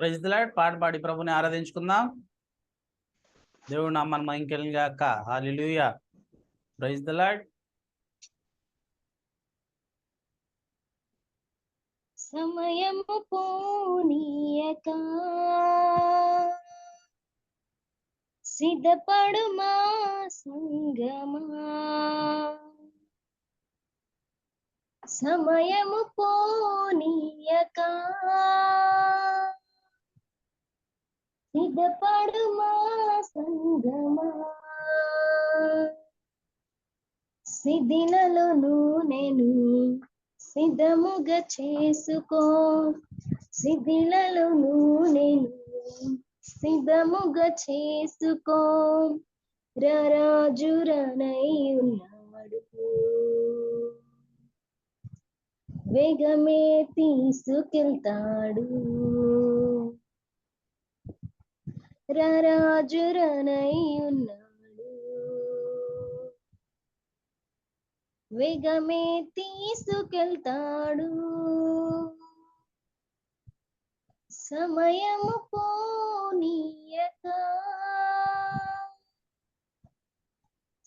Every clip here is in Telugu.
ప్రజలాడ్ పాట పాడి ప్రభుని ఆరాధించుకుందాం. దేవుడు నామన్ మైంకెళ్ళి గాక హాలిలుయ ప్రైజ్ ద లాడ్ సమయము పోనీయక. సిద్ధపడుమా సంగమా? సమయము పోనీయక. సిద్ధపడుమా సంగమా? సిదిలలో నేను సిద్ధముగా చేసుకో. సిద్ధిలలో నేను సిద్ధముగా చేసుకో. రాజురనై ఉన్నాడు. వేగమే తీసుకెళ్తాడు. రాజురనై ఉన్నాడు వేగమే తీసుకెళ్తాడు. సమయము పోనీయక.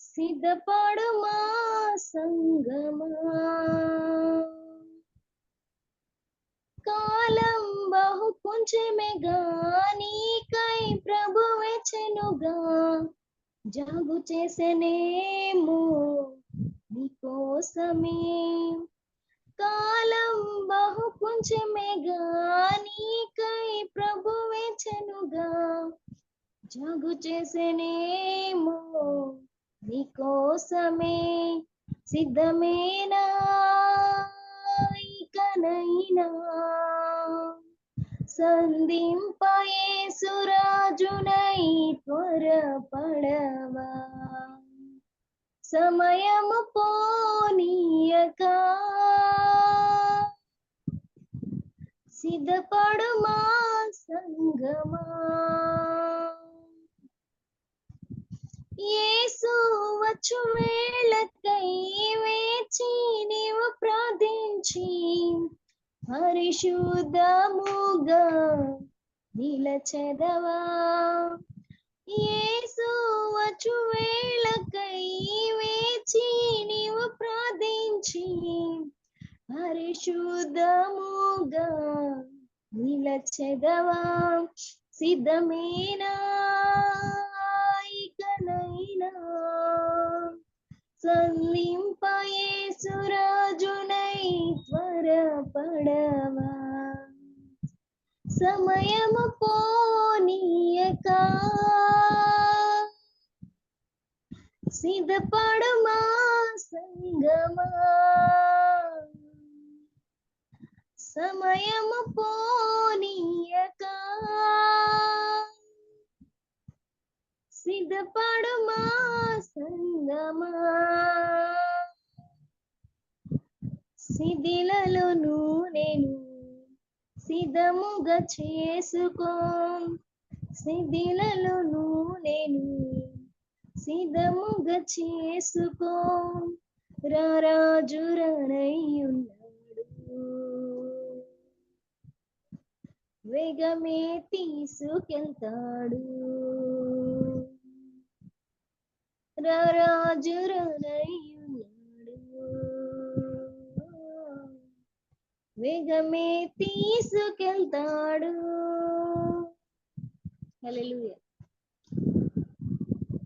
సిద్ధపడు మా సంగమా. కాలం బహు కొంచెమే నీకై ప్రభు వెచెనుగా జాగు చేసనేమో నీకోసమే కాలం బహు కొంచెమే నీకై ప్రభు వెచెనుగా జాగు చేసనేమో నీకోసమే సిద్ధమేనా ఇకనైనా సంధింపయే సురాజునై త్వరపడవా. సమయము పోనీయక. సిద్ధపడుమా సంగమా. ఏసు వచ్చు వేళకై వేచి నీవు ప్రార్థించి పరిశుద్ధముగా నిలచెదవా? యేసు వచ్చు వేళకై వేచి నీవు ప్రార్థించి పరిశుద్ధముగా నిలచెదవా? సిద్ధమేనా? సంలింపయే సురాజునై త్వరపడవా సమయము పోనీయక సిద్ధపడుమా సంగమా సమయము పోనీయక సిద్ధపడుమా సంగమా? సిదిలలో నూనెను సిద్ధముగా చేసుకో. సిదిలలో నూనెను సిద్ధముగా చేసుకో. రారాజు ఉన్నాడు వేగమే తీసుకెళ్తాడు. రాజురునయ్యున్నాడు ఉన్నాడు వేగమే తీసుకెళ్తాడు. హల్లెలూయా.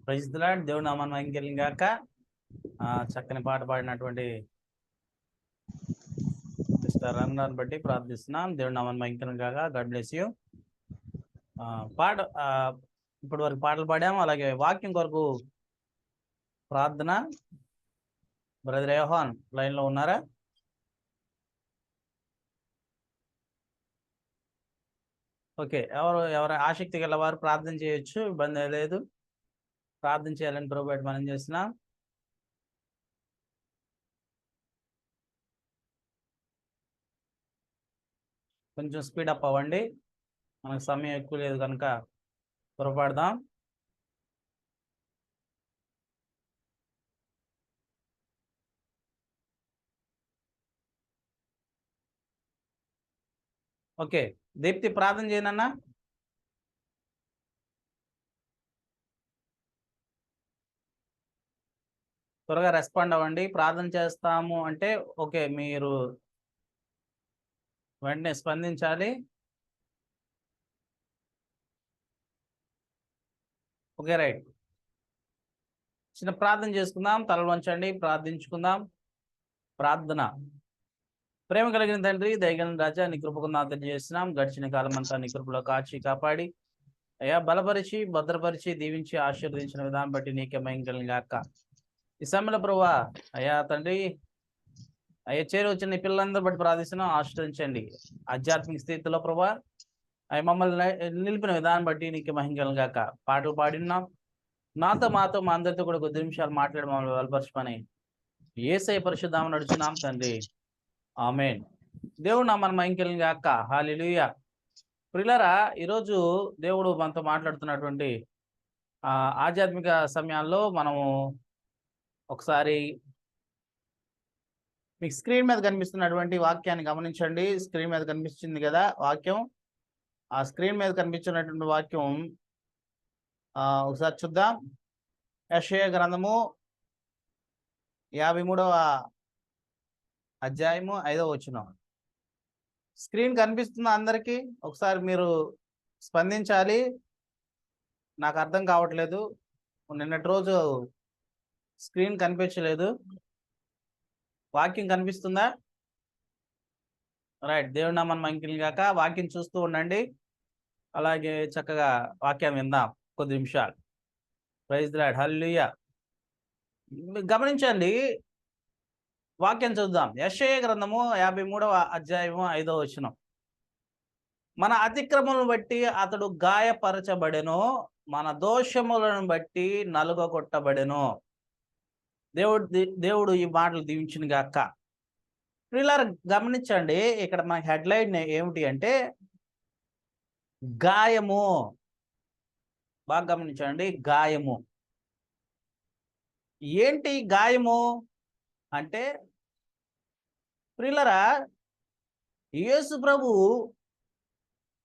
ప్రైజ్ లాడ్ దేవుడు నామన్ మైంకెళ్ళి గాక. ఆ, చక్కని పాట పాడినటువంటి సిస్టర్ రన్నాన్ని బట్టి ప్రార్థిస్తున్నాం. దేవుడు నామన్ మైంకెళ్ళి గాక. God bless you. పాట ఇప్పటి వరకు పాటలు పాడాము. అలాగే వాక్యం కొరకు ప్రార్థన. బ్రదర్ యోహాన్ లైన్లో ఉన్నారా? ఓకే ఎవరు ఎవరు ఆసక్తి గల వారు ప్రార్థన చేయొచ్చు ఇబ్బంది లేదు. ప్రార్థన చేయాలని ప్రొవైడ్ మనం చేస్తున్నాం? కొంచెం స్పీడ్ అప్ అవ్వండి. మనకు సమయం ఎక్కువ లేదు కనుక పొరపడదాం ఓకే. దీప్తి ప్రార్థన చేయనన్నా త్వరగా రెస్పాండ్ అవ్వండి. ప్రార్థన చేస్తాము అంటే ఓకే మీరు వెంటనే స్పందించాలి. Okay right. చిన్న ప్రార్థన చేసుకుందాం తల వంచండి ప్రార్థించుకుందాం. ప్రార్థన. ప్రేమ కలిగిన తండ్రి దయగలిగిన రాజా నీ కృపకు నార్థం చేస్తున్నాం గడిచిన కాలం అంతా నీ కృపలో కాచి కాపాడి అయ్యా బలపరిచి భద్రపరిచి దీవించి ఆశీర్వదించిన విధానం బట్టి నీకే మహింకలిని గాక. ఈ సమయంలో ప్రభా అయ్యా తండ్రి అయ్యా చేరి వచ్చిన పిల్లలందరూ బట్టి ప్రార్థిస్తున్నాం. ఆశ్రయించండి. ఆధ్యాత్మిక స్థితిలో ప్రభా అవి మమ్మల్ని నిలిపిన విధానం బట్టి నీకు మహింకలిని గాక. పాటలు పాడినాం. నాతో మాతో మా అందరితో కూడా కొద్ది నిమిషాలు మాట్లాడి మమ్మల్ని బలపరచుకొని ఏసై పరిశుద్ధామని నడుచున్నాం తండ్రి. ఆమెన్. దేవుడు నా మన మైంకెళ్ళిన గాక. హాలిలుయ ప్రిలరా ఈరోజు దేవుడు మనతో మాట్లాడుతున్నటువంటి ఆ ఆధ్యాత్మిక సమయాల్లో మనము ఒకసారి మీకు స్క్రీన్ మీద కనిపిస్తున్నటువంటి వాక్యాన్ని గమనించండి. స్క్రీన్ మీద కనిపిస్తుంది కదా వాక్యం. ఆ స్క్రీన్ మీద కనిపించినటువంటి వాక్యం ఒకసారి చూద్దాం. యెషయా గ్రంథము యాభై మూడవ అధ్యాయము ఐదో వచనం. స్క్రీన్ కనిపిస్తుందా అందరికీ ఒకసారి మీరు స్పందించాలి. నాకు అర్థం కావట్లేదు. నిన్నటి రోజు స్క్రీన్ కనిపించలేదు. వాక్యం కనిపిస్తుందా? రైట్. దేవుడు నామన్ మంకిల్ గాక వాక్యం చూస్తూ ఉండండి. అలాగే చక్కగా వాక్యం విందాం కొద్ది నిమిషాలు. ప్రైజ్ రాడ్ హల్లుయ్య గమనించండి. వాక్యం చూద్దాం యశయ గ్రంథము యాభై మూడవ అధ్యాయము ఐదవ వచనం. మన అతిక్రమలను బట్టి అతడు గాయపరచబడెను మన దోషములను బట్టి నలుగొట్టబడెను దేవుడు దేవుడు ఈ మాటలు దీవించిన గాక. వీళ్ళారు గమనించండి ఇక్కడ మన హెడ్లైన్ ఏమిటి అంటే గాయము. బాగా గమనించండి గాయము. ఏంటి గాయము? అంటే ప్రిల్లరా యేసు ప్రభు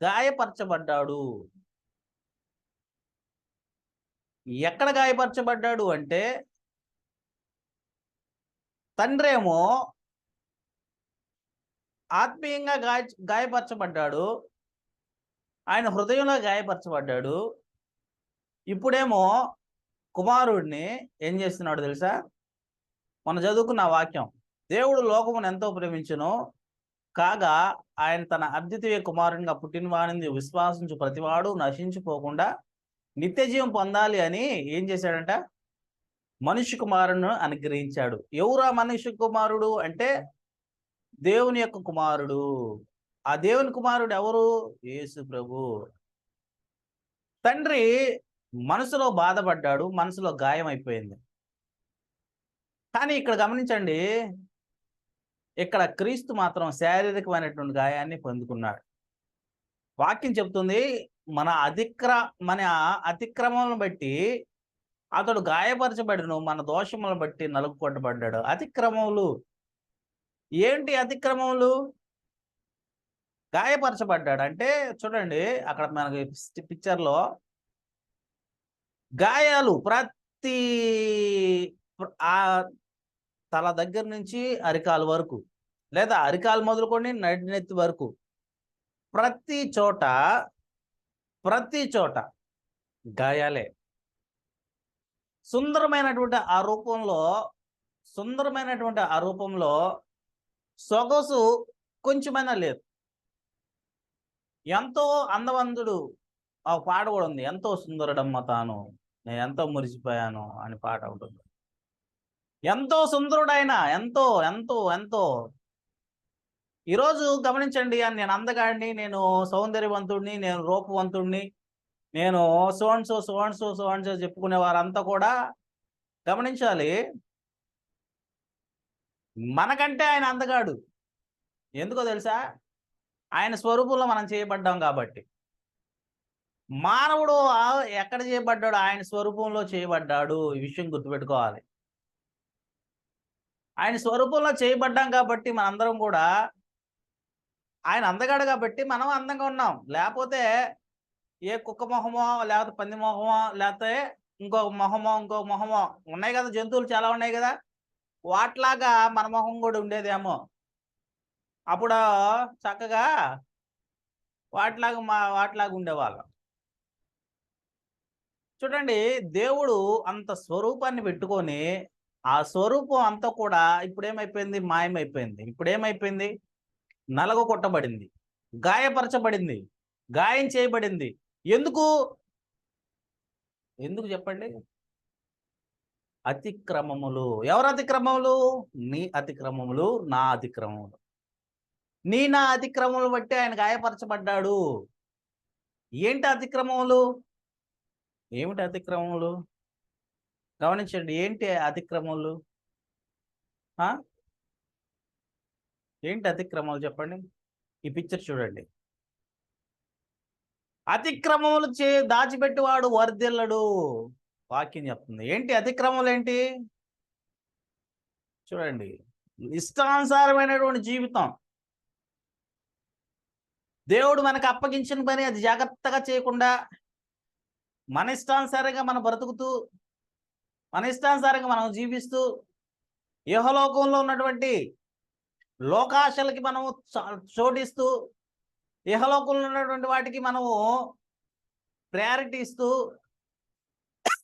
గాయపరచబడ్డాడు. ఎక్కడ గాయపరచబడ్డాడు అంటే తండ్రేమో ఆత్మీయంగా గాయ గాయపరచబడ్డాడు. ఆయన హృదయంలో గాయపరచబడ్డాడు. ఇప్పుడేమో కుమారుడిని ఏం చేస్తున్నాడు తెలుసా? మనం చదువుకున్న వాక్యం. దేవుడు లోకమును ఎంతో ప్రేమించును కాగా ఆయన తన అద్వితీయ కుమారునిగా పుట్టిన వాడిని విశ్వాసించు ప్రతివాడు నశించిపోకుండా నిత్య జీవం పొందాలి అని ఏం చేశాడంట? మనుష్య కుమారుని అనుగ్రహించాడు. ఎవరా మనుష్య కుమారుడు అంటే? దేవుని యొక్క కుమారుడు. ఆ దేవుని కుమారుడు ఎవరు? యేసు ప్రభు. తండ్రి మనసులో బాధపడ్డాడు మనసులో గాయం అయిపోయింది కానీ ఇక్కడ గమనించండి ఇక్కడ క్రీస్తు మాత్రం శారీరకమైనటువంటి గాయాన్ని పొందుకున్నాడు. వాక్యం చెప్తుంది మన అతిక్ర మన అతిక్రమలను బట్టి అతడు గాయపరచబడిను మన దోషములను బట్టి నలుగు కొట్టబడ్డాడు అతిక్రమములు. ఏంటి అతిక్రమములు? గాయపరచబడ్డాడు. అంటే చూడండి అక్కడ మనకి పిక్చర్లో గాయాలు ప్రతి ఆ తల దగ్గర నుంచి అరికాలు వరకు లేదా అరికాలు మొదలుకొని నడినెత్తి వరకు ప్రతి చోట ప్రతి చోట గాయాలే. సుందరమైనటువంటి ఆ రూపంలో సుందరమైనటువంటి ఆ రూపంలో సొగసు కొంచెమైనా లేదు. ఎంతో అందవంతుడు ఆ పాట కూడా ఉంది. ఎంతో సుందరడమ్మ తాను. నేను ఎంతో మురిసిపోయాను అని పాట ఉంటుంది. ఎంతో సుందరుడైన ఎంతో ఎంతో ఎంతో. ఈరోజు గమనించండి అని నేను అందగాడిని నేను సౌందర్యవంతుడిని నేను రూపవంతుడిని నేను సోన్సో సోన్సో సోన్సో చెప్పుకునే వారంతా కూడా గమనించాలి. మనకంటే ఆయన అందగాడు. ఎందుకో తెలుసా? ఆయన స్వరూపంలో మనం చేయబడ్డాం కాబట్టి. మానవుడు ఎక్కడ చేయబడ్డాడు? ఆయన స్వరూపంలో చేయబడ్డాడు. ఈ విషయం గుర్తుపెట్టుకోవాలి. ఆయన స్వరూపంలో చేయబడ్డాం కాబట్టి మనందరం కూడా ఆయన అందగాడు కాబట్టి మనం అందంగా ఉన్నాం. లేకపోతే ఏ కుక్క మొహమో లేకపోతే పంది మొహమో లేకపోతే ఇంకొక మొహమో ఇంకో మొహమో ఉన్నాయి కదా జంతువులు చాలా ఉన్నాయి కదా. వాటిలాగా మన మొహం కూడా ఉండేదేమో. అప్పుడు చక్కగా వాటిలాగా మా వాటిలాగా ఉండేవాళ్ళం. చూడండి దేవుడు అంత స్వరూపాన్ని పెట్టుకొని ఆ స్వరూపం అంతా కూడా ఇప్పుడు ఏమైపోయింది మాయమైపోయింది. ఇప్పుడు ఏమైపోయింది నలగ కొట్టబడింది. గాయపరచబడింది. గాయం చేయబడింది. ఎందుకు? ఎందుకు చెప్పండి? అతిక్రమములు. ఎవరు అతిక్రమములు? నీ అతిక్రమములు నా అతిక్రమములు. నీ నా అతిక్రమములు బట్టి ఆయన గాయపరచబడ్డాడు. ఏంటి అతిక్రమములు? ఏమిటి అతిక్రమములు? గమనించండి ఏంటి అతిక్రమములు? ఆ? ఏంటి అతిక్రమాలు చెప్పండి? ఈ పిక్చర్ చూడండి. అతిక్రమములు చే దాచిపెట్టివాడు వర్ధిల్లడు. వాక్యం చెప్తుంది. ఏంటి అతిక్రమములు ఏంటి? చూడండి. ఇష్టానుసారమైనటువంటి జీవితం. దేవుడు మనకు అప్పగించిన పని అది జాగ్రత్తగా చేయకుండా మన ఇష్టానుసారంగా మనం బ్రతుకుతూ మన ఇష్టానుసారంగా మనం జీవిస్తూ ఇహలోకంలో ఉన్నటువంటి లోకాశలకి మనము చ- చోటిస్తూ ఇహలోకంలో ఉన్నటువంటి వాటికి మనము ప్రయారిటీ ఇస్తూ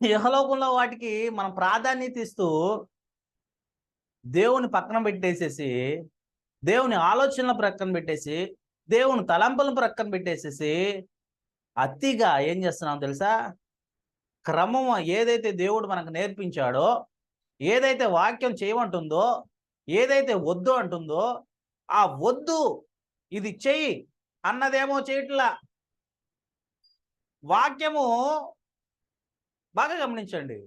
ఇహలోకంలో వాటికి మనం ప్రాధాన్యత ఇస్తూ దేవుని పక్కన పెట్టేసేసి దేవుని ఆలోచనల ప్రక్కన పెట్టేసి దేవుని తలంపులను ప్రక్కన పెట్టేసేసి అతిగా ఏం చేస్తున్నాం తెలుసా? క్రమం ఏదైతే దేవుడు మనకు నేర్పించాడో ఏదైతే వాక్యం చేయమంటుందో ఏదైతే వద్దు అంటుందో ఆ వద్దు ఇది చెయ్యి అన్నదేమో చేయట్లా వాక్యము బాగా గమనించండి.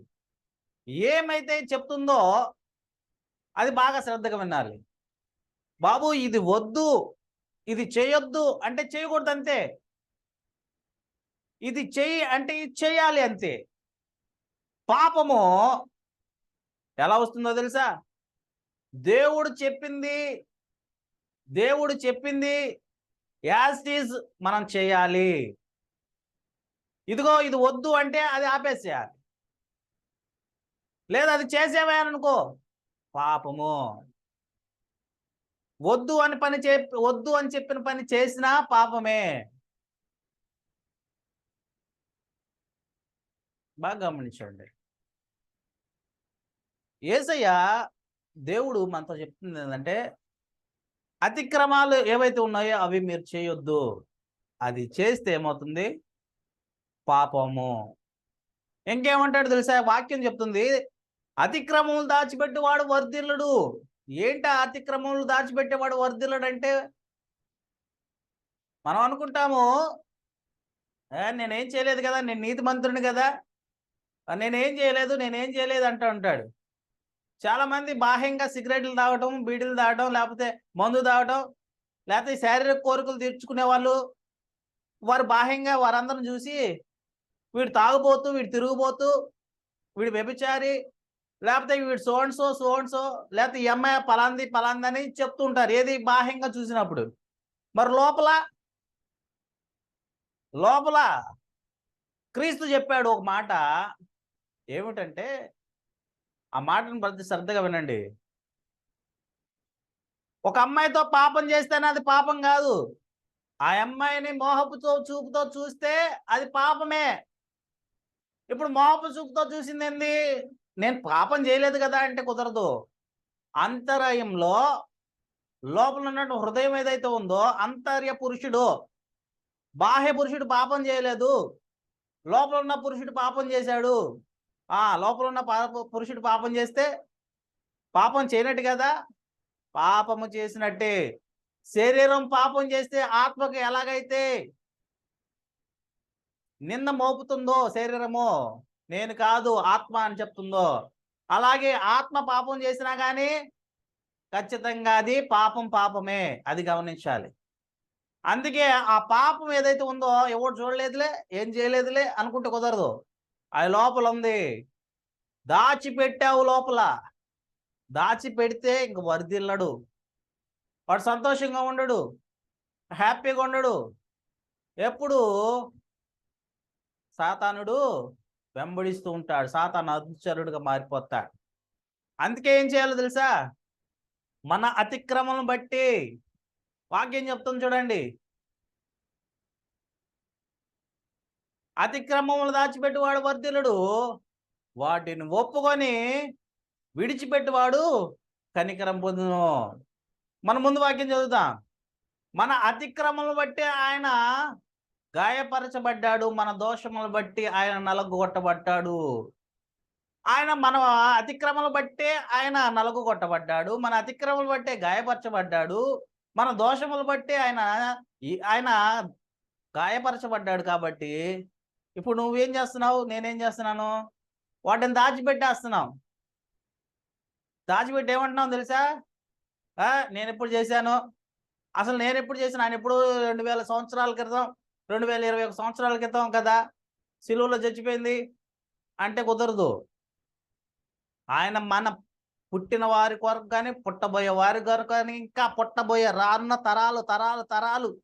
ఏమైతే చెప్తుందో అది బాగా శ్రద్ధగా వినాలి. బాబు ఇది వద్దు ఇది చేయొద్దు అంటే చేయకూడదు అంతే. ఇది చెయ్యి అంటే ఇది చేయాలి అంతే. పాపము ఎలా వస్తుందో తెలుసా? దేవుడు చెప్పింది దేవుడు చెప్పింది యాజ్ ఈజ్ మనం చేయాలి. ఇదిగో ఇది వద్దు అంటే అది ఆపేసేయాలి. లేదా అది చేసేవేననుకో పాపము. వద్దు అని పని చే వద్దు అని చెప్పిన పని చేసినా పాపమే. బాగా గమనించండి ఏసయ్య దేవుడు మనతో చెప్తుంది ఏంటంటే అతిక్రమాలు ఏవైతే ఉన్నాయో అవి మీరు చేయొద్దు. అది చేస్తే ఏమవుతుంది? పాపము. ఇంకేమంటాడు తెలుసా? వాక్యం చెప్తుంది అతిక్రమములు దాచిపెట్టేవాడు వర్ధిల్లుడు. ఏంటి అతిక్రమములు దాచిపెట్టేవాడు వర్ధిల్లుడు అంటే మనం అనుకుంటాము నేనేం చేయలేదు కదా నేను నీతి మంత్రుని కదా నేనేం చేయలేదు నేనేం చేయలేదు అంటూ ఉంటాడు. చాలా మంది బాహ్యంగా సిగరెట్లు తాగటం బీడీలు తాగటం లేకపోతే మందు తాగటం లేకపోతే శారీరక కోరికలు తీర్చుకునే వాళ్ళు వారు బాహ్యంగా వారందరం చూసి వీడు తాగుబోతూ వీడు తిరుగుబోతూ వీడు వ్యభిచారి లేకపోతే వీడు సోన్సో సోన్సో లేకపోతే ఈ అమ్మాయి పలాంది పలాంది అని చెప్తూ ఉంటారు ఏది బాహ్యంగా చూసినప్పుడు. మరి లోపల లోపల క్రీస్తు చెప్పాడు ఒక మాట ఏమిటంటే ఆ మాటను ప్రతి శ్రద్ధగా వినండి. ఒక అమ్మాయితో పాపం చేస్తేనే అది పాపం కాదు. ఆ అమ్మాయిని మోహపుతో చూపుతో చూస్తే అది పాపమే. ఇప్పుడు మోహపు చూపుతో చూసింది ఏంది నేను పాపం చేయలేదు కదా అంటే కుదరదు. అంతరాయంలో లోపల ఉన్నట్టు హృదయం ఏదైతే ఉందో అంతర్య పురుషుడు బాహ్య పురుషుడు పాపం చేయలేదు. లోపల ఉన్న పురుషుడు పాపం చేశాడు. ఆ లోపల ఉన్న పాప పురుషుడు పాపం చేస్తే పాపం చేయనట్టు కదా? పాపము చేసినట్టే. శరీరం పాపం చేస్తే ఆత్మకు ఎలాగైతే నింద మోపుతుందో శరీరము నేను కాదు ఆత్మ అని చెప్తుందో అలాగే ఆత్మ పాపం చేసినా కానీ ఖచ్చితంగా అది పాపం పాపమే అది గమనించాలి. అందుకే ఆ పాపం ఏదైతే ఉందో ఎవరు చూడలేదులే ఏం చేయలేదులే అనుకుంటే కుదరదు. అది లోపల ఉంది. దాచిపెట్టావు లోపల. దాచి పెడితే ఇంక వరిదిల్లడు. వాడు సంతోషంగా ఉండడు. హ్యాపీగా ఉండడు. ఎప్పుడు సాతానుడు వెంబడిస్తూ ఉంటాడు. సాతాను అనుచరుడుగా మారిపోతాడు. అందుకే ఏం చేయాలో తెలుసా? మన అతిక్రమం బట్టి వాక్యం చెప్తుంది చూడండి. అతిక్రమములు దాచిపెట్టువాడు వర్ధిల్లుడు. వాటిని ఒప్పుకొని విడిచిపెట్టువాడు కనికరం పొందును. మన ముందు వాక్యం చదువుతాం. మన అతిక్రమం బట్టి ఆయన గాయపరచబడ్డాడు. మన దోషములు బట్టి ఆయన నలగొట్టబడ్డాడు ఆయన మన అతిక్రమలు బట్టే ఆయన నలుగు కొట్టబడ్డాడు మన అతిక్రమలు బట్టే గాయపరచబడ్డాడు. మన దోషములు బట్టి ఆయన ఈ- ఆయన గాయపరచబడ్డాడు కాబట్టి ఇప్పుడు నువ్వేం చేస్తున్నావు? నేనేం చేస్తున్నాను? వాటిని దాచిపెట్టేస్తున్నావు. దాచిపెట్టి ఏమంటున్నావు తెలుసా? నేను ఎప్పుడు చేశాను? అసలు నేను ఎప్పుడు చేసిన ఆయన ఎప్పుడు రెండు వేల సంవత్సరాల క్రితం రెండు వేల ఇరవై ఒక సంవత్సరాల క్రితం కదా? సిలువలో చచ్చిపోయింది. అంటే కుదరదు. ఆయన మన పుట్టిన వారి కొరకు కానీ పుట్టబోయే వారి కొరకు కానీ ఇంకా పుట్టబోయే రానున్న తరాలు తరాలు తరాలు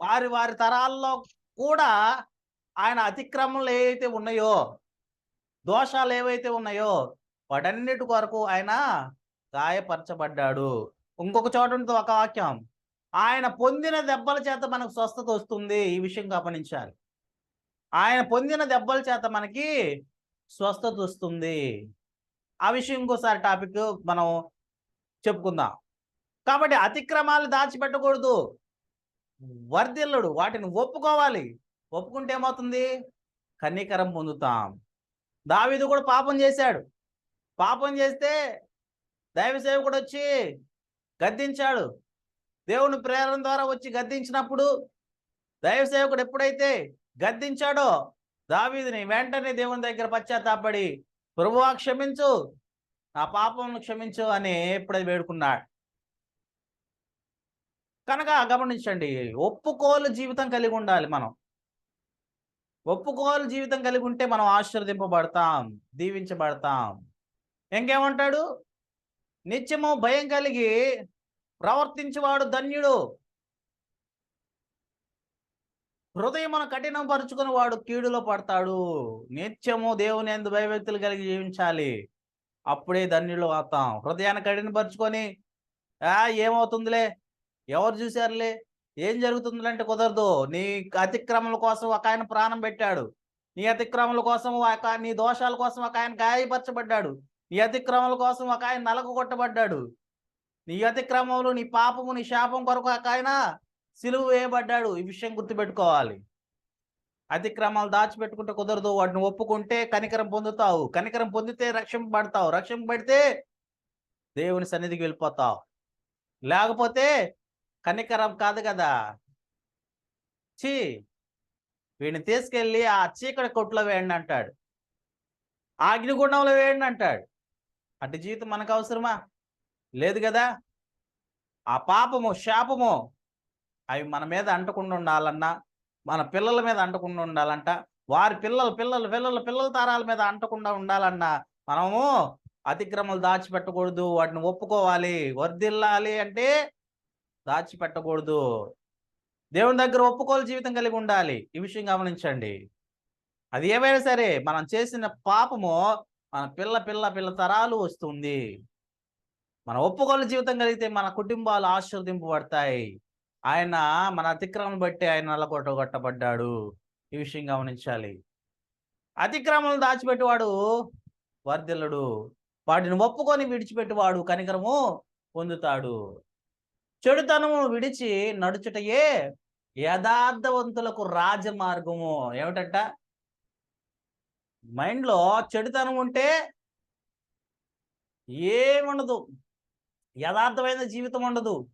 వారి వారి తరాల్లో కూడా ఆయన అతిక్రమలు ఏవైతే ఉన్నాయో దోషాలు ఏవైతే ఉన్నాయో వాటన్నిటి కొరకు ఆయన గాయపరచబడ్డాడు. ఇంకొక చోట ఉంటుంది ఒక వాక్యం. ఆయన పొందిన దెబ్బల చేత మనకు స్వస్థత వస్తుంది. ఈ విషయం గమనించాలి. ఆయన పొందిన దెబ్బల చేత మనకి స్వస్థత వస్తుంది. ఆ విషయం ఇంకోసారి టాపిక్ మనం చెప్పుకుందాం. కాబట్టి అతిక్రమాలు దాచిపెట్టకూడదు. వర్ధిల్లుడు వాటిని ఒప్పుకోవాలి. ఒప్పుకుంటే ఏమవుతుంది? కన్నీకరం పొందుతాం. దావీదు కూడా పాపం చేశాడు. పాపం చేస్తే దైవ సేవకుడు వచ్చి గద్దించాడు. దేవుని ప్రేరణ ద్వారా వచ్చి గద్దించినప్పుడు దైవ సేవకుడు ఎప్పుడైతే గద్దించాడో దావీదిని వెంటనే దేవుని దగ్గర పశ్చాత్తాపడి ప్రభువా క్షమించు. నా పాపమును క్షమించు అని ఎప్పుడైతే వేడుకున్నాడు. కనుక గమనించండి ఒప్పుకోలు జీవితం కలిగి ఉండాలి మనం. ఒప్పుకోలు జీవితం కలిగి ఉంటే మనం ఆశీర్వదింపబడతాం దీవించబడతాం. ఇంకేమంటాడు? నిత్యము భయం కలిగి ప్రవర్తించేవాడు ధన్యుడు. హృదయమును కఠినం పరుచుకుని వాడు కీడులో పడతాడు. నిత్యము దేవుని ఎందు భయభక్తులు కలిగి జీవించాలి. అప్పుడే ధన్యులు అవుతాం. హృదయాన్ని కఠినపరుచుకొని ఆ ఏమవుతుందిలే? ఎవరు చూశారులే? ఏం జరుగుతుంది అంటే కుదరదు. నీ అతిక్రమల కోసం ఒక ఆయన ప్రాణం పెట్టాడు. నీ అతిక్రమల కోసం ఒక నీ దోషాల కోసం ఒక ఆయన గాయపరచబడ్డాడు. నీ అతిక్రమల కోసం ఒక ఆయన నలక కొట్టబడ్డాడు నీ అతిక్రమములు నీ పాపము నీ శాపం కొరకు ఒక ఆయన సిలువు వేయబడ్డాడు. ఈ విషయం గుర్తుపెట్టుకోవాలి. అతిక్రమాలు దాచిపెట్టుకుంటే కుదరదు. వాటిని ఒప్పుకుంటే కనికరం పొందుతావు. కనికరం పొందితే రక్షింపబడతావు. రక్షింపబడితే దేవుని సన్నిధికి వెళ్ళిపోతావు. లేకపోతే కనికరం కాదు కదా. ఛీ! వీడిని తీసుకెళ్ళి ఆ చీకటి కొట్లో వేయండి అంటాడు. ఆగ్నిగుండంలో అగ్నిగుండంలో వేయండి అంటాడు. అటు జీవితం మనకు అవసరమా? లేదు కదా. ఆ పాపము శాపము అవి మన మీద అంటకుండా ఉండాలన్నా మన పిల్లల మీద అంటకుండా ఉండాలంట వారి పిల్లలు పిల్లలు పిల్లల పిల్లల తరాల మీద అంటకుండా ఉండాలన్నా మనము అతిక్రమలు దాచిపెట్టకూడదు. వాటిని ఒప్పుకోవాలి వర్దిల్లాలి అంటే దాచిపెట్టకూడదు. దేవుని దగ్గర ఒప్పుకోలు జీవితం కలిగి ఉండాలి. ఈ విషయం గమనించండి. అది ఏమైనా సరే మనం చేసిన పాపము మన పిల్ల పిల్ల పిల్ల తరాలు వస్తుంది. మన ఒప్పుకోలు జీవితం కలిగితే మన కుటుంబాలు ఆశీర్వదింపబడతాయి. ఆయన మన అతిక్రమం బట్టి ఆయన నల్లగొట్టగొట్టబడ్డాడు ఈ విషయం గమనించాలి. అతిక్రమం దాచిపెట్టేవాడు వర్ధిల్లుడు. వాటిని ఒప్పుకొని విడిచిపెట్టేవాడు కనికరము పొందుతాడు. చెడుతనము విడిచి నడుచుటయే యథార్థవంతులకు రాజమార్గము. ఏమిటంట? మైండ్లో చెడుతనం ఉంటే ఏముండదు. యథార్థమైన జీవితం ఉండదు.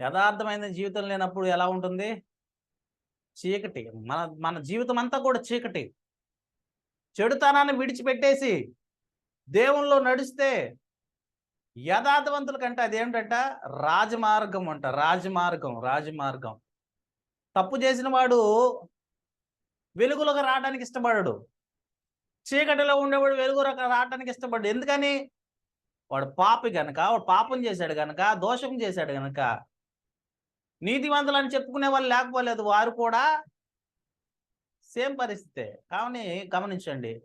యథార్థమైన జీవితం లేనప్పుడు ఎలా ఉంటుంది? చీకటి. మన మన జీవితం అంతా కూడా చీకటి. చెడుతనాన్ని విడిచిపెట్టేసి దేవుల్లో నడిస్తే యథార్థవంతుల కంటే అదేమిటంట? రాజమార్గం అంట. రాజమార్గం రాజమార్గం. తప్పు చేసిన వాడు వెలుగులోకి రావడానికి ఇష్టపడడు. చీకటిలో ఉండేవాడు వెలుగు రావడానికి ఇష్టపడ్డు. ఎందుకని? వాడు పాపి గనక వాడు పాపం చేశాడు గనక దోషం చేశాడు గనక నీతివంతులు అని చెప్పుకునే వాళ్ళు లేకపోలేదు. వారు కూడా సేమ్ పరిస్థితే. కావని గమనించండి.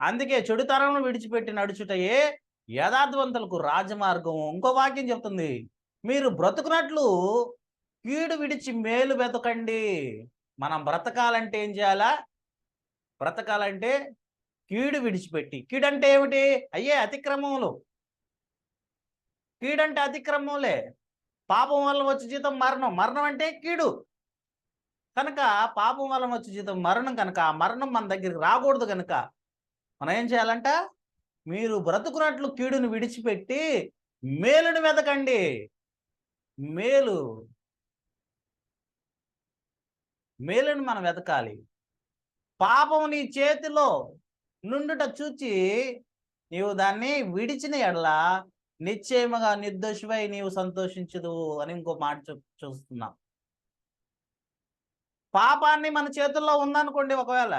అందుకే చెడుతరం విడిచిపెట్టి నడుచుటయే యథార్థవంతులకు రాజమార్గం. ఇంకో వాక్యం చెప్తుంది. మీరు బ్రతుకున్నట్లు కీడు విడిచి మేలు వెతకండి. మనం బ్రతకాలంటే ఏం చేయాలా? బ్రతకాలంటే కీడు విడిచిపెట్టి. అంటే ఏమిటి? అయ్యే అతిక్రమములు. కీడంటే అతిక్రమములే. పాపం వల్ల వచ్చే జీతం మరణం. మరణం అంటే కీడు. కనుక పాపం వల్ల వచ్చే జీతం మరణం కనుక. ఆ మరణం మన దగ్గరికి రాకూడదు కనుక. మనం ఏం చేయాలంట? మీరు బ్రతుకున్నట్లు కీడును విడిచిపెట్టి మేలును వెతకండి. మేలు. మేలును మనం వెతకాలి. పాపం నీ చేతిలో నుండుట చూచి నీవు దాన్ని విడిచిన ఎడల నిశ్చయముగా నిర్దోషివై నీవు సంతోషించదు అని ఇంకో మాట చూ చూస్తున్నాం. పాపాన్ని మన చేతుల్లో ఉందనుకోండి ఒకవేళ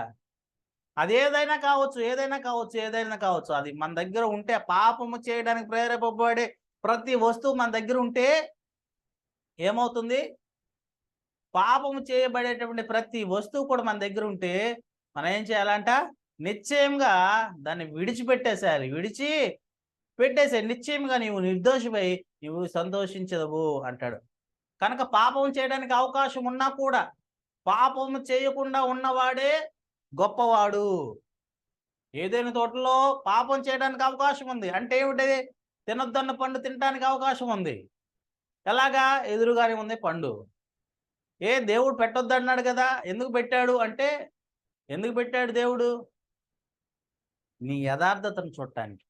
అది ఏదైనా కావచ్చు ఏదైనా కావచ్చు ఏదైనా కావచ్చు. అది మన దగ్గర ఉంటే పాపము చేయడానికి ప్రేరేపబడే ప్రతి వస్తువు మన దగ్గర ఉంటే ఏమవుతుంది? పాపము చేయబడేటువంటి ప్రతి వస్తువు కూడా మన దగ్గర ఉంటే మనం ఏం చేయాలంట? నిశ్చయంగా దాన్ని విడిచిపెట్టేసేయాలి. విడిచి పెట్టేసే నిశ్చయంగా నీవు నిర్దోషిపై నీవు సంతోషించదవు అంటాడు. కనుక పాపం చేయడానికి అవకాశం ఉన్నా కూడా పాపము చేయకుండా ఉన్నవాడే గొప్పవాడు. ఏదైనా తోటలో పాపం చేయడానికి అవకాశం ఉంది. అంటే ఏమిటి? తినొద్దన్న పండు తినడానికి అవకాశం ఉంది. ఎలాగా? ఎదురుగానే ఉంది పండు. ఏ దేవుడు పెట్టొద్దు అన్నాడు కదా? ఎందుకు పెట్టాడు? అంటే ఎందుకు పెట్టాడు దేవుడు? నీ యథార్థతను చూడటానికి.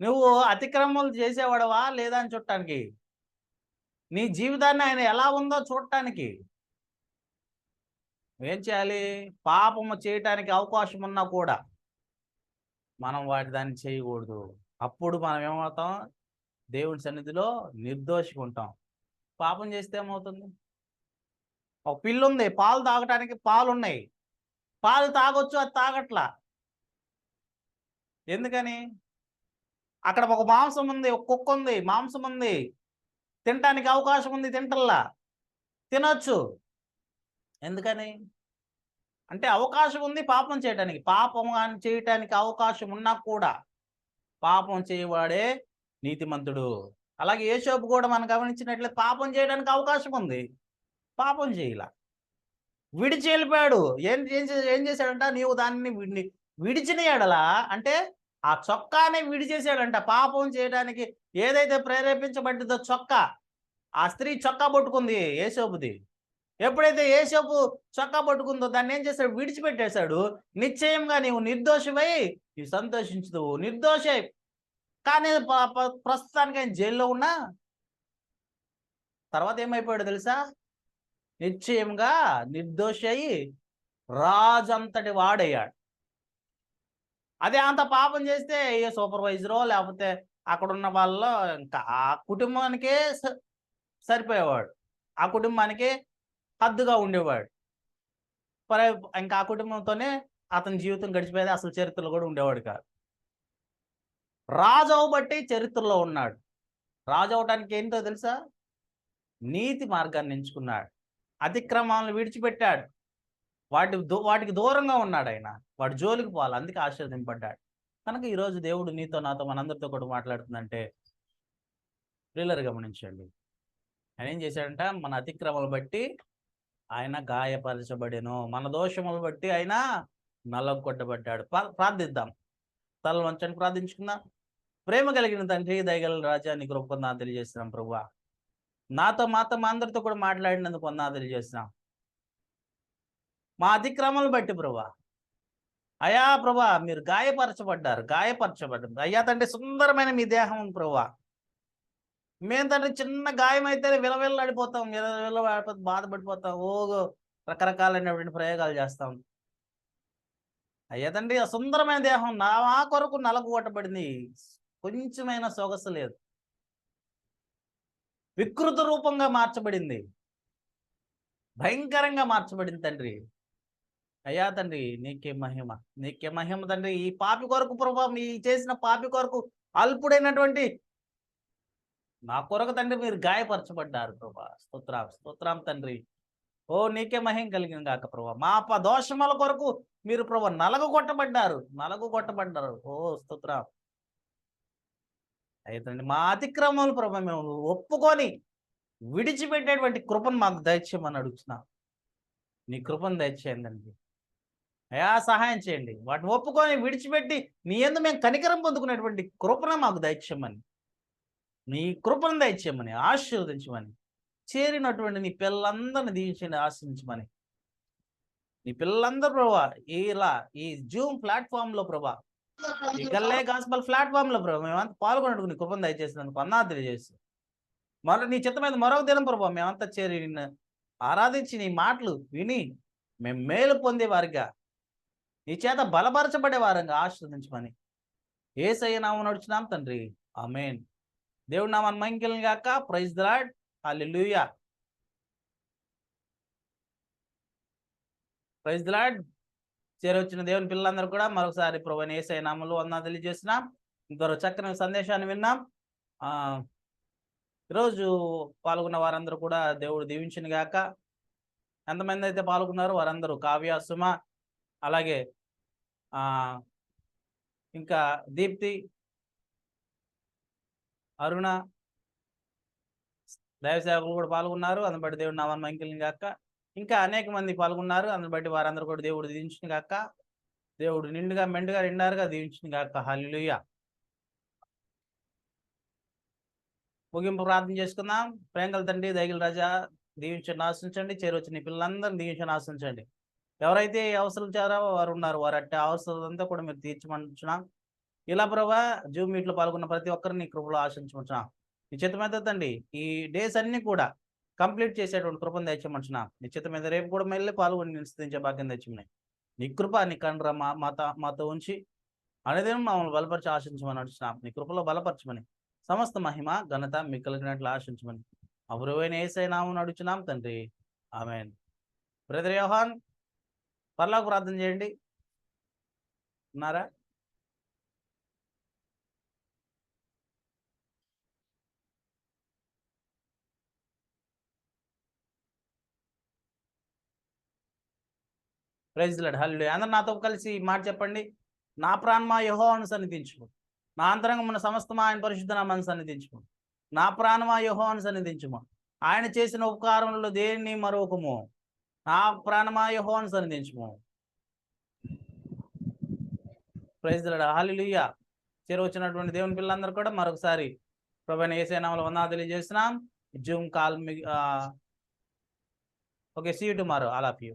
నువ్వు అతిక్రమలు చేసేవాడవా? లేదా అని చూడటానికి. నీ జీవితాన్ని ఆయన ఎలా ఉందో చూడటానికి. ఏం చేయాలి? పాపము చేయటానికి అవకాశం ఉన్నా కూడా మనం వాటి దాన్ని చేయకూడదు. అప్పుడు మనం ఏమవుతాం? దేవుడి సన్నిధిలో నిర్దోషిగా ఉంటాం పాపం చేస్తే ఏమవుతుంది? ఒక పిల్లు ఉంది పాలు తాగటానికి పాలు ఉన్నాయి పాలు తాగొచ్చు అది తాగట్లా. ఎందుకని? అక్కడ ఒక మాంసం ఉంది ఒక కుక్క ఉంది మాంసం ఉంది. తినటానికి అవకాశం ఉంది తింటల్లా. తినొచ్చు. ఎందుకని? అంటే అవకాశం ఉంది పాపం చేయటానికి. పాపం అని చేయటానికి అవకాశం ఉన్నా కూడా పాపం చేయవాడే నీతిమంతుడు. అలాగే ఏషోపు కూడా మనం గమనించినట్లయితే పాపం చేయడానికి అవకాశం ఉంది. పాపం చేయలా. విడిచి వెళ్ళిపోయాడు. ఏం ఏం ఏం చేశాడంట? నీవు దానిని విడి విడిచిన ఎడలా అంటే ఆ చొక్కానే విడిచేసాడంట పాపం చేయడానికి ఏదైతే ప్రేరేపించబడ్డదో చొక్కా ఆ స్త్రీ చొక్కా పట్టుకుంది ఏసోపుది ఎప్పుడైతే ఏసేపు చొక్కా పట్టుకుందో దాన్ని ఏం చేశాడు? విడిచిపెట్టేశాడు. నిశ్చయంగా నీవు నిర్దోషమై నీవు సంతోషించదు నిర్దోష. కానీ ప్రస్తుతానికి ఆయన జైల్లో ఉన్నా? తర్వాత ఏమైపోయాడు తెలుసా? నిశ్చయంగా నిర్దోషి అయి రాజంతటి వాడయ్యాడు. అదే అంత పాపం చేస్తే ఏ సూపర్వైజరో లేకపోతే అక్కడ ఉన్న వాళ్ళలో ఇంకా ఆ కుటుంబానికే స- సరిపోయేవాడు. ఆ కుటుంబానికి హద్దుగా ఉండేవాడు. పరే ఇంకా ఆ కుటుంబంతోనే అతని జీవితం గడిచిపోయేది అసలు చరిత్రలో కూడా ఉండేవాడు కాదు. రాజు బట్టి చరిత్రలో ఉన్నాడు. రాజు అవటానికి ఏంటో తెలుసా? నీతి మార్గాన్ని ఎంచుకున్నాడు. అతిక్రమాలను విడిచిపెట్టాడు. వాటి దూ- వాటికి దూరంగా ఉన్నాడు ఆయన. వాడు జోలికి పోవాలి. అందుకే ఆశీర్వదింపడ్డాడు కనుక ఈరోజు దేవుడు నీతో నాతో మనందరితో కూడా మాట్లాడుతుందంటే ప్రిల్లర్ గమనించండి. ఆయన ఏం చేశాడంట? మన అతిక్రమాలు బట్టి ఆయన గాయపరచబడెను. మన దోషములు బట్టి ఆయన నల్లగొట్టబడ్డాడు ప్రార్థిద్దాం. తల వంచని ప్రార్థించుకుందాం. ప్రేమ కలిగిన తండ్రి దయగల రాజా నీకు కృప తెలియజేస్తున్నాం ప్రభు. నాతో మాతో మా అందరితో కూడా మాట్లాడినందుకు వందా తెలియజేస్తున్నాం. మా అతిక్రమలు బట్టి ప్రభా. అయా ప్రభా మీరు గాయపరచబడ్డారు. గాయపరచబడ్డారు. అయ్యా తండ్రి సుందరమైన మీ దేహం ప్రభా. మేము తండ్రి చిన్న గాయం అయితే విలవిల్లాడిపోతాం విలవిల్లాడిపోతాం బాధపడిపోతాం. ఓ రకరకాలైనటువంటి ప్రయోగాలు చేస్తాం. అయ్యా తండ్రి ఆ సుందరమైన దేహం నా మా కొరకు నలగొట్టబడింది కొంచెమైన సొగసు లేదు. వికృత రూపంగా మార్చబడింది. భయంకరంగా మార్చబడింది తండ్రి. అయ్యా తండ్రి నీకే మహిమ. నీకే మహిమ తండ్రి. ఈ పాపి కొరకు ప్రభావం ఈ చేసిన పాపి కొరకు అల్పుడైనటువంటి నా కొరకు తండ్రి మీరు గాయపరచబడ్డారు ప్రభా. స్తోత్రం స్తోత్రం తండ్రి. ఓ నీకే మహిం కలిగింది కాక ప్రభా. మా ప దోషముల కొరకు మీరు ప్రభా నలగు కొట్టబడ్డారు. నలగు కొట్టబడ్డారు. ఓ స్తోత్రం అయితే మా అతిక్రమములు ప్రభా మేము ఒప్పుకొని విడిచిపెట్టేటువంటి కృపను మాకు దయచేయమని అడుగుతున్నాం. నీ కృపను దయచేయండి అయా సహాయం చేయండి. వాటిని ఒప్పుకొని విడిచిపెట్టి నీ ఎందు మేము కనికరం పొందుకునేటువంటి కృపను మాకు దయచేయమని. నీ కృపను దయచేయమని ఆశీర్వదించమని చేరినటువంటి నీ పిల్లలందరిని దీవించండి ఆశించమని నీ పిల్లలందరూ ప్రభా ఇలా ఈ జూమ్ ప్లాట్ఫామ్లో ప్రభా ఈ గల్లే గాస్పల్ ప్లాట్ఫామ్లో ప్రభా మేమంతా పాల్గొనడానికి నీ కృపను దయచేసినందుకు అన్నా తెలియజేసి మరో నీ చిత్త మీద మరొక దినం ప్రభా మేమంతా చేరి నిన్ను ఆరాధించి నీ మాటలు విని మేము మేలు పొందే వారిగా నీ చేత బలపరచబడే వారంగా ఆశ్రదించమని ఏ నామం నడుచున్నాం తండ్రి. ఆమెన్. దేవుడు నామాన్ని మంకిలను గాక. ప్రైజ్ దాడ్ హల్లెలూయా ప్రైజ్ దాడ్ చేరొచ్చిన దేవుని పిల్లలందరూ కూడా మరొకసారి ప్రభు ఏసై నామలు వందా తెలియజేసినాం ఇంకొక చక్కని సందేశాన్ని విన్నాం. ఈరోజు పాల్గొన్న వారందరూ కూడా దేవుడు దీవించిన గాక. ఎంతమంది అయితే పాల్గొన్నారో వారందరూ కావ్య సుమ అలాగే ఆ ఇంకా దీప్తి అరుణ దైవ సేవకులు కూడా పాల్గొన్నారు. అందుని బట్టి దేవుడు నామని మంకిలిని కాక ఇంకా అనేక మంది పాల్గొన్నారు. అందుని బట్టి వారందరూ కూడా దేవుడు దీవించిన కాక దేవుడు నిండుగా మెండుగా నిండారుగా దీవించిన కాక హల్లుయ ముగింపు ప్రార్థన చేసుకుందాం. ప్రేంగల తండ్రి దైగిల రాజా దీవించండి ఆశించండి చేరొచ్చిన పిల్లలందరినీ దీవించండి ఆశించండి. ఎవరైతే అవసరం చేరావో వారు ఉన్నారు. వారు అట్టే అవసరాలంతా అంతా కూడా మీరు తీర్చమంటున్నాం ఇలా ప్రభా జూమ్ మీట్లో పాల్గొన్న ప్రతి ఒక్కరిని కృపలో ఆశించమంటున్నా నీ చేత మీద తండ్రి ఈ డేస్ అన్ని కూడా కంప్లీట్ చేసేటువంటి కృపను తెచ్చమంటున్నా నీ చేత మీద రేపు కూడా మళ్ళీ పాల్గొని నిశ్చితించే భాగ్యం తెచ్చిమని నీ కృప నీ కండ్ర మా మాత మాతో ఉంచి అనేది మమ్మల్ని బలపరిచి ఆశించమని అడుగుతున్నాం నీ కృపలో బలపరచమని సమస్త మహిమ ఘనత మీకు కలిగినట్లు ఆశించమని. అపురమైన ఏసైనామని అడుచున్నాం తండ్రి. ఆమెన్. బ్రదర్ యోహాన్ పర్లాకు ప్రార్థన చేయండి. ఉన్నారా? Praise lord. హల్లు అందరు నాతో కలిసి మాట చెప్పండి. నా ప్రాణమా యహోవాను సన్నిధించుకో నా అంతరంగం మన సమస్తమా ఆయన పరిశుద్ధ నామాన్ని సన్నిధించుకో నా ప్రాణమా యహోవాను సన్నిధించుము ఆయన చేసిన ఉపకారంలో దేన్ని మరొకము? నా ప్రాణమా యహోవాను సన్నిధించుము ప్రైజ్ లాడ్. హాలిలుయ్య చేరవచ్చినటువంటి దేవుని పిల్లలందరూ కూడా మరొకసారి ప్రభు ఏసైనామల వందా తెలియజేస్తున్నాం. Zoom call okay see you tomorrow. All of you.